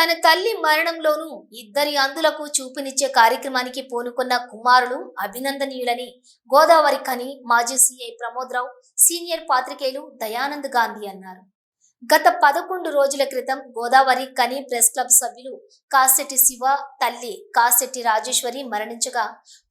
తన తల్లి మరణంలోనూ ఇద్దరి అందులకు చూపునిచ్చే కార్యక్రమానికి పూనుకున్న కుమారులు అభినందనీయులని గోదావరి ఖని మాజీ సీఐ ప్రమోదరావు సీనియర్ పాత్రికేయులు దయానంద్ గాంధీ అన్నారు. గత పదకొండు రోజుల క్రితం గోదావరి కని ప్రెస్ క్లబ్ సభ్యులు కాసెట్టి శివ తల్లి కాసెట్టి రాజేశ్వరి మరణించగా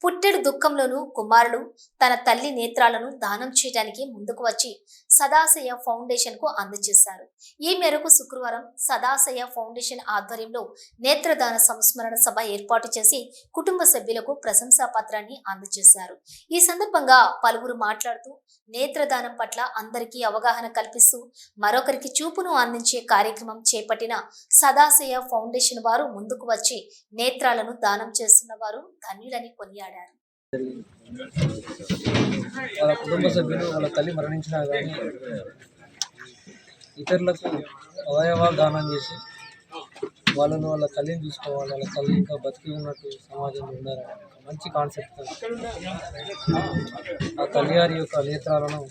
పుట్టెడు దుఃఖంలోనూ కుమారులు తన తల్లి నేత్రాలను దానం చేయడానికి ముందుకు వచ్చి సదాశయ ఫౌండేషన్కు అందజేశారు. ఈ మేరకు శుక్రవారం సదాశయ ఫౌండేషన్ ఆధ్వర్యంలో నేత్రదాన సంస్మరణ సభ ఏర్పాటు చేసి కుటుంబ సభ్యులకు ప్రశంసా పత్రాన్ని అందజేశారు. ఈ సందర్భంగా పలువురు మాట్లాడుతూ నేత్రదానం పట్ల అందరికీ అవగాహన కల్పిస్తూ మరొకరికి చూపును అందించే కార్యక్రమం చేపట్టిన సదాశయ ఫౌండేషన్ వారు ముందుకు వచ్చి నేత్రాలను దానం చేస్తున్న వారు ధన్యులని కొనియాడారు. వాళ్ళ కుటుంబ సభ్యులు వాళ్ళ తల్లి మరణించినా కానీ ఇతరులకు అవయవాలు దానం చేసి వాళ్ళను వాళ్ళ తల్లిని చూసుకోవాలి వాళ్ళ తల్లి ఇంకా బతికి ఉన్నట్టు సమాజంలో ఉండాలని మంచి కాన్సెప్ట్ ఆ తల్లి గారి యొక్క నేత్రాలను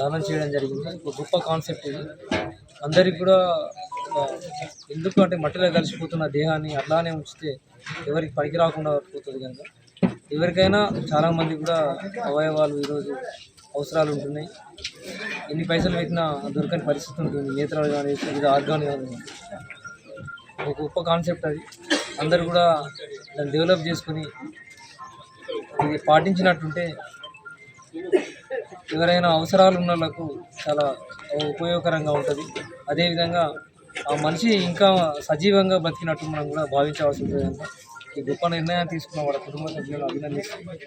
దానం చేయడం జరిగింది. ఒక గొప్ప కాన్సెప్ట్ ఇది. అందరికి కూడా ఎందుకు అంటే మట్టిలో కలిసిపోతున్న దేహాన్ని అట్లానే ఉంచితే ఎవరికి పనికి రాకుండా పోతుంది కనుక. ఎవరికైనా చాలామంది కూడా అవయవాలు ఈరోజు అవసరాలు ఉంటున్నాయి. ఎన్ని పైసలు పెట్టినా దొరకని పరిస్థితి ఉంటుంది. నేత్రాలు కానీ వివిధ ఆర్గాన్ కానీ ఒక గొప్ప కాన్సెప్ట్ అది. అందరు కూడా దాన్ని డెవలప్ చేసుకుని ఇది పాటించినట్టుంటే ఎవరైనా అవసరాలు ఉన్న వాళ్ళకు చాలా ఉపయోగకరంగా ఉంటుంది. అదేవిధంగా ఆ మనిషి ఇంకా సజీవంగా బతికినట్టు మనం కూడా భావించవలసి ఉంటుంది. ఈ గొప్ప నిర్ణయాన్ని తీసుకున్న వాళ్ళ కుటుంబ సభ్యులను అభినందిస్తున్నాను